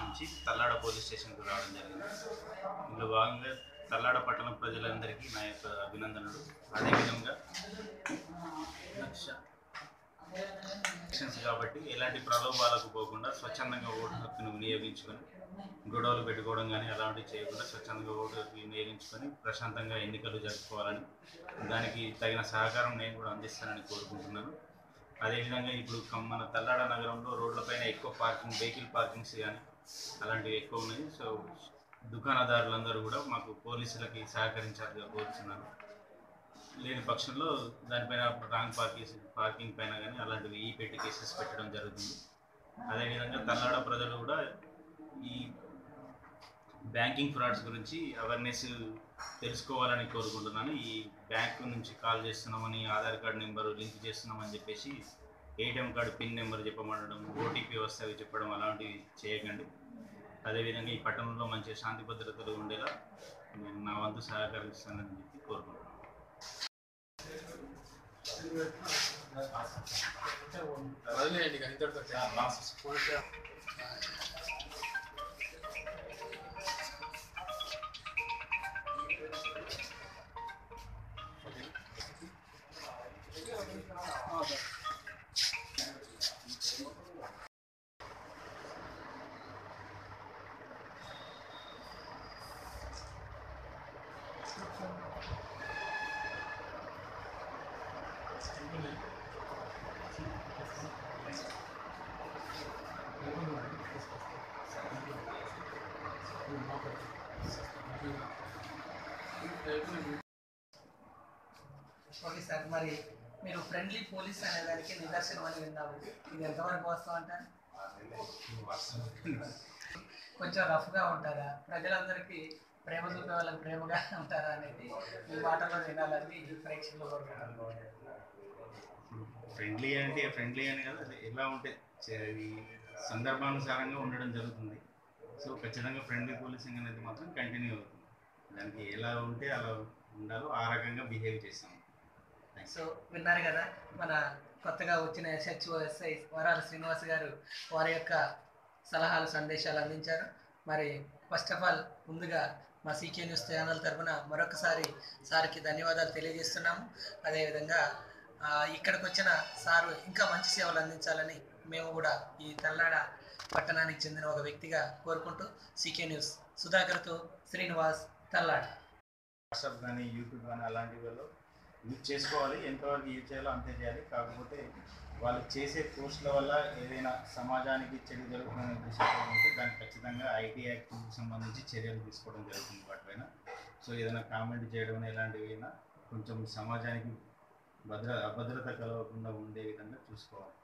నుంచి తల్లాడ పోలీస్ స్టేషన్కి రావడం జరిగింది. ఇందులో భాగంగా తల్లాడ పట్టణ ప్రజలందరికీ నా యొక్క అభినందనలు. అదేవిధంగా లక్ష ఎలక్షన్స్ కాబట్టి ఎలాంటి ప్రలోభాలకు పోకుండా స్వచ్ఛందంగా ఓటు హక్కును వినియోగించుకొని గొడవలు పెట్టుకోవడం కానీ అలాంటివి చేయకుండా స్వచ్ఛందంగా ఓటు హక్కు వినియోగించుకొని ప్రశాంతంగా ఎన్నికలు జరుపుకోవాలని దానికి తగిన సహకారం నేను కూడా అందిస్తానని కోరుకుంటున్నాను. అదేవిధంగా ఇప్పుడు మన తల్లాడ నగరంలో రోడ్లపైన ఎక్కువ పార్కింగ్ వెహికల్ పార్కింగ్స్ కానీ అలాంటివి ఎక్కువ ఉన్నాయి. సో దుకాణదారులందరూ కూడా మాకు పోలీసులకి సహకరించాలిగా కోరుతున్నారు లేని పక్షంలో దానిపైన రాంగ్ పార్కింగ్ పార్కింగ్ పైన కానీ అలాంటివి ఈ పెట్టి కేసెస్ పెట్టడం జరుగుతుంది. అదేవిధంగా తల్లాడ ప్రజలు కూడా ఈ బ్యాంకింగ్ ఫ్రాడ్స్ గురించి అవేర్నెస్ తెలుసుకోవాలని కోరుకుంటున్నాను. ఈ బ్యాంక్ నుంచి కాల్ చేస్తున్నామని ఆధార్ కార్డ్ నెంబర్ లింక్ చేస్తున్నామని చెప్పేసి ఏటీఎం కార్డు పిన్ నెంబర్ చెప్పమనడం ఓటీపీ వస్తాయి చెప్పడం అలాంటివి చేయకండి. అదేవిధంగా ఈ పట్టణంలో మంచి శాంతి భద్రతలు ఉండేలా నేను నా వంతు సహకరిస్తానని చెప్పి కోరుకుంటున్నాను. సార్ మరి మీరు ఫ్రెండ్లీ పోలీస్ అనే దానికి నిదర్శనం అని విన్నాము. ఇది ఎంతవరకు వస్తాం అంటారు? కొంచెం రఫ్గా ఉంటారా? ప్రజలందరికీ ప్రేమ చూపే వాళ్ళకి ప్రేమగా ఉంటారా అనేది మీ మాటల్లో వినాలని ప్రేక్షకులు కోరుకుంటున్నాను ఫ్రెండ్లీ అంటే ఫ్రెండ్లీ అని కదా ఎలా ఉంటే సందర్భానుసారంగా ఉండడం జరుగుతుంది. సో ఖచ్చితంగా ఫ్రెండ్లీ పోలీసింగ్ అనేది మాత్రం కంటిన్యూ అవుతుంది. దానికి ఎలా ఉంటే అలా ఉండాలో ఆ రకంగా బిహేవ్ చేస్తాము సో విన్నారు కదా మన కొత్తగా వచ్చిన ఎస్హెచ్ఓ ఎస్ఐ వరాల శ్రీనివాస్ గారు వారి యొక్క సలహాలు సందేశాలు అందించారు. మరి ఫస్ట్ ఆఫ్ ఆల్ ముందుగా మా సీకే న్యూస్ ఛానల్ తరఫున మరొకసారి సార్కి ధన్యవాదాలు తెలియజేస్తున్నాము. అదేవిధంగా ఇక్కడికి వచ్చిన సారు ఇంకా మంచి సేవలు అందించాలని మేము కూడా ఈ తెల్లాడ పట్టణానికి చెందిన ఒక వ్యక్తిగా కోరుకుంటూ సీకే న్యూస్ సుధాకర్తో శ్రీనివాస్ తల్లాడ. వాట్సాప్ కానీ యూట్యూబ్ కానీ అలాంటి యూజ్ చేసుకోవాలి ఎంతవరకు యూజ్ చేయాలో అంతే చేయాలి. కాకపోతే వాళ్ళు చేసే పోస్టుల వల్ల ఏదైనా సమాజానికి చెడు జరుగుతుందనే ఉద్దేశంతో ఉంటే దానికి ఖచ్చితంగా ఐటీ యాక్ట్కి సంబంధించి చర్యలు తీసుకోవడం జరుగుతుంది వాటిపైన. సో ఏదైనా కామెంట్ చేయడం ఇలాంటివి అయినా కొంచెం సమాజానికి భద్ర అభద్రత కలగకుండా ఉండే విధంగా చూసుకోవాలి.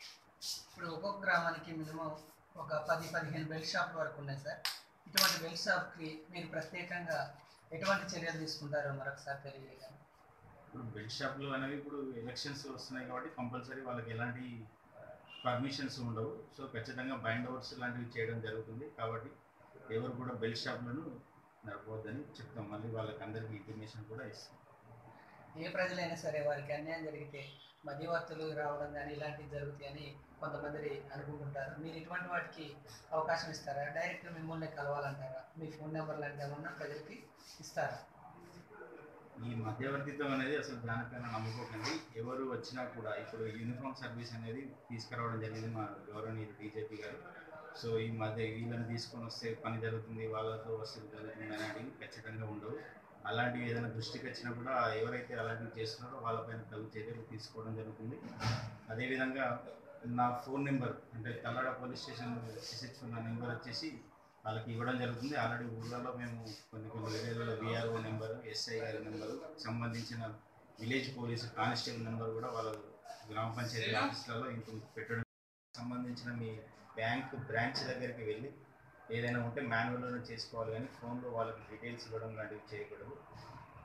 ఇప్పుడు ఒక్కొక్క గ్రామానికి మినిమం ఒక పది పదిహేను బెల్ట్ షాప్ వరకు ఉన్నాయి సార్. ఇటువంటి బెల్ట్ షాప్కి మీరు ప్రత్యేకంగా ఎటువంటి చర్యలు తీసుకుంటారో మరొకసారి తెలియజేయాలి ఇప్పుడు బెల్ట్ షాప్లు అనేవి ఇప్పుడు ఎలక్షన్స్ వస్తున్నాయి కాబట్టి కంపల్సరీ వాళ్ళకి ఎలాంటి పర్మిషన్స్ ఉండవు. సో ఖచ్చితంగా బైండ్ ఓవర్స్ లాంటివి చేయడం జరుగుతుంది. కాబట్టి ఎవరు కూడా బెల్ట్ షాప్లను నడపవద్దని చెప్తాం. మళ్ళీ వాళ్ళకి అందరికీ ఇన్ఫర్మేషన్ కూడా ఇస్తాం. ఏ ప్రజలైనా సరే వారికి అన్యాయం జరిగితే మధ్యవర్తులు రావడం కానీ ఇలాంటివి జరుగుతాయని కొంతమంది అనుకుంటుంటారు. మీరు ఇటువంటి వాటికి అవకాశం ఇస్తారా? డైరెక్ట్ మిమ్మల్ని కలవాలంటారా? మీ ఫోన్ నెంబర్ లాంటి ఏమన్నా ప్రజలకి ఇస్తారా? ఈ మధ్యవర్తిత్వం అనేది అసలు దానిపైన నమ్ముకోకండి ఎవరు వచ్చినా కూడా ఇప్పుడు యూనిఫామ్ సర్వీస్ అనేది తీసుకురావడం జరిగింది మా గౌరవనీయులు బీజేపీ గారు. సో ఈ మధ్య వీళ్ళని తీసుకొని వస్తే పని జరుగుతుంది వాళ్ళతో వస్తే జరుగుతుంది అనేటివి ఖచ్చితంగా ఉండవు. అలాంటివి ఏదైనా దృష్టికి వచ్చినా కూడా ఎవరైతే అలాంటివి చేస్తున్నారో వాళ్ళపైన తగు చర్యలు తీసుకోవడం జరుగుతుంది. అదేవిధంగా నా ఫోన్ నెంబర్ అంటే Tallada police station SH number వచ్చేసి వాళ్ళకి ఇవ్వడం జరుగుతుంది. ఆల్రెడీ ఊళ్ళలో మేము కొన్ని కొన్ని విలేజ్లలో విఆర్ఓ ఎస్ఐ గారి నెంబరు సంబంధించిన విలేజ్ పోలీస్ కానిస్టేబుల్ నెంబర్ కూడా వాళ్ళ గ్రామ పంచాయతీ ఆఫీసులలో ఇంత పెట్టడం. సంబంధించిన మీ బ్యాంక్ బ్రాంచ్ దగ్గరికి వెళ్ళి ఏదైనా ఉంటే మాన్యువల్లోనే చేసుకోవాలి కానీ ఫోన్లో వాళ్ళకి డీటెయిల్స్ ఇవ్వడం లాంటివి చేయకూడదు.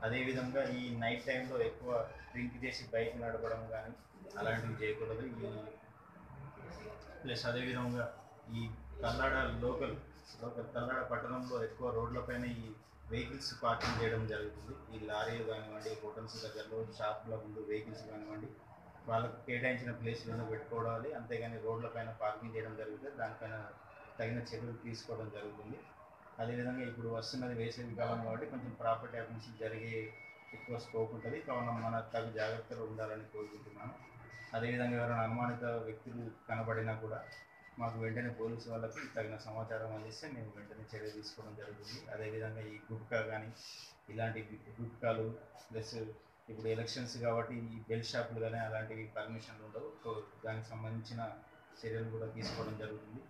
అదేవిధంగా ఈ నైట్ టైంలో ఎక్కువ డ్రింక్ చేసి బైక్ నడపడం కానీ అలాంటివి చేయకూడదు. ఈ ప్లస్ అదేవిధంగా ఈ తల్లాడ లోకల్ లోకల్ తల్లాడ పట్టణంలో ఎక్కువ రోడ్లపైన ఈ వెహికల్స్ పార్కింగ్ చేయడం జరుగుతుంది. ఈ లారీలు కానివ్వండి హోటల్స్ దగ్గరలో షాప్ల ముందు వెహికల్స్ కానివ్వండి వాళ్ళకు కేటాయించిన ప్లేస్లను పెట్టుకోవాలి. అంతేగాని రోడ్లపైన పార్కింగ్ చేయడం జరుగుతుంది. దానిపైన తగిన చర్యలు తీసుకోవడం జరుగుతుంది. అదేవిధంగా ఇప్పుడు వస్తున్నది వేసవి కాలం కాబట్టి కొంచెం ప్రాపర్టీ అఫెన్సెస్ జరిగే ఎక్కువ స్కోప్ ఉంటుంది. కావున మన తగు జాగ్రత్తలు ఉండాలని కోరుకుంటున్నాను. అదేవిధంగా ఎవరైనా అనుమానిత వ్యక్తులు కనబడినా కూడా మాకు వెంటనే పోలీసు వాళ్ళకి తగిన సమాచారం అందిస్తే మేము వెంటనే చర్య తీసుకోవడం జరుగుతుంది. అదేవిధంగా ఈ గుట్కా కానీ ఇలాంటి గుట్కాలు ప్లస్ ఇప్పుడు ఎలక్షన్స్ కాబట్టి ఈ బెల్ షాపులు కానీ అలాంటివి పర్మిషన్లు ఉండవు. దానికి సంబంధించిన చర్యలు కూడా తీసుకోవడం జరుగుతుంది.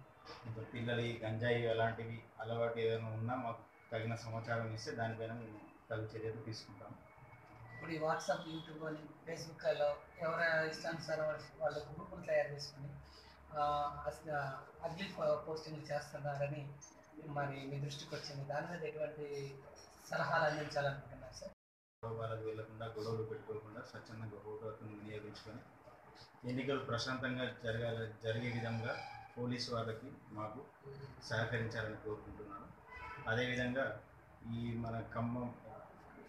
ఇంకా పిల్లలు గంజాయి అలాంటివి అలవాటు ఏదైనా ఉన్నా మాకు తగిన సమాచారం ఇస్తే దానిపైన మేము తగు చర్యలు తీసుకుంటాం ఇప్పుడు ఈ వాట్సాప్ యూట్యూబ్ అని ఫేస్బుక్లో ఎవరైనా ఇష్టానుసారం వాళ్ళు గ్రూపులు తయారు చేసుకుని అగ్ని పోస్టింగ్ చేస్తున్నారని మరి మీ దృష్టికి వచ్చింది. దాని మీద ఎటువంటి సలహాలు అందించాలనుకుంటున్నారు సార్? గొడవలకు వెళ్ళకుండా గొడవలు పెట్టుకోకుండా స్వచ్ఛందంగా ఓటు వినియోగించుకొని ఎన్నికలు ప్రశాంతంగా జరగాల జరిగే విధంగా పోలీసు వాళ్ళకి మాకు సహకరించాలని కోరుకుంటున్నాను. అదేవిధంగా ఈ మన ఖమ్మం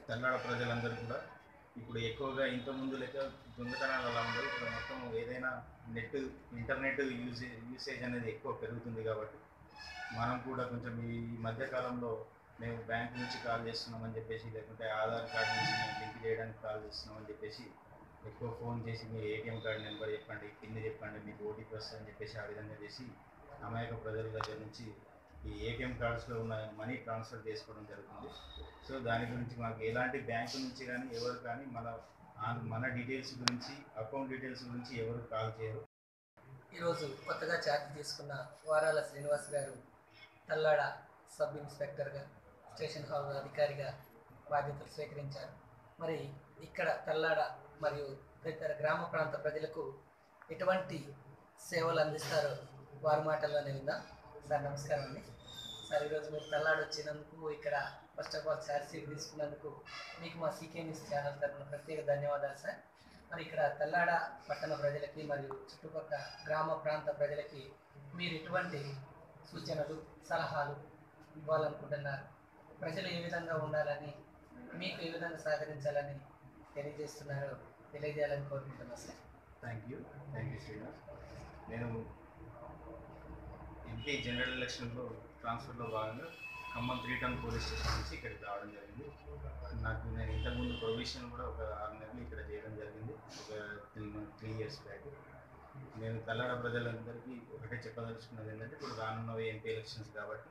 తెల్లాడ ప్రజలందరూ కూడా ఇప్పుడు ఎక్కువగా ఇంతకుముందు లెక్క దొంగతనాలు అలా ఉండవు. ఇప్పుడు మొత్తం ఏదైనా నెట్ ఇంటర్నెట్ యూసేజ్ యూసేజ్ అనేది ఎక్కువ పెరుగుతుంది కాబట్టి మనం కూడా కొంచెం ఈ మధ్యకాలంలో మేము బ్యాంక్ నుంచి కాల్ చేస్తున్నామని చెప్పేసి లేకుంటే ఆధార్ కార్డు నుంచి మేము లింక్ చేయడానికి కాల్ చేస్తున్నామని చెప్పేసి ఎక్కువ ఫోన్ చేసి మీ ఏటీఎం కార్డు నెంబర్ చెప్పండి పిన్ చెప్పండి మీకు ఓటీపీ వస్తుందని చెప్పేసి ఆ విధంగా చేసి అమాయక ప్రజల దగ్గర నుంచి ఈ ఏటీఎం కార్డ్స్లో ఉన్న మనీ ట్రాన్స్ఫర్ చేసుకోవడం జరుగుతుంది. సో దాని గురించి మాకు ఎలాంటి బ్యాంకు నుంచి కానీ ఎవరు కానీ మన మన డీటెయిల్స్ గురించి అకౌంట్ డీటెయిల్స్ గురించి ఎవరు కాల్ చేయరు. ఈరోజు కొత్తగా ఛార్జ్ తీసుకున్న వారాల శ్రీనివాస్ గారు తల్లాడ సబ్ ఇన్స్పెక్టర్గా స్టేషన్ హాల్ అధికారిగా బాధ్యతలు స్వీకరించారు. మరి ఇక్కడ తల్లాడ మరియు తదితర గ్రామ ప్రాంత ప్రజలకు ఎటువంటి సేవలు అందిస్తారో వారి మాటల్లోనే విందాం. సార్ నమస్కారం అండి. సార్ ఈరోజు మీరు తల్లాడు వచ్చినందుకు ఇక్కడ first of all charge seat తీసుకున్నందుకు మీకు మా సీకే న్యూస్ ఛానల్ తరఫున ప్రత్యేక ధన్యవాదాలు సార్. మరి ఇక్కడ తల్లాడ పట్టణ ప్రజలకి మరియు చుట్టుపక్కల గ్రామ ప్రాంత ప్రజలకి మీరు ఎటువంటి సూచనలు సలహాలు ఇవ్వాలనుకుంటున్నారు? ప్రజలు ఏ విధంగా ఉండాలని మీకు ఏ విధంగా సహకరించాలని తెలియజేస్తున్నారో తెలియజేయాలని కోరుకుంటున్నాను sir. Thank you thank you Srinivas నేను ఎంపీ జనరల్ ఎలక్షన్లో ట్రాన్స్ఫర్లో భాగంగా Khammam three town police station నుంచి ఇక్కడికి రావడం జరిగింది. నాకు నేను ఇంతకుముందు ప్రొవిజన్ కూడా ఒక ఆరు నెలలు ఇక్కడ చేయడం జరిగింది. ఒక three month three years back. నేను తల్లాడ ప్రజలందరికీ ఒకటే చెప్పదలుచుకున్నది ఏంటంటే ఇప్పుడు రానున్న ఎంపీ ఎలక్షన్స్ కాబట్టి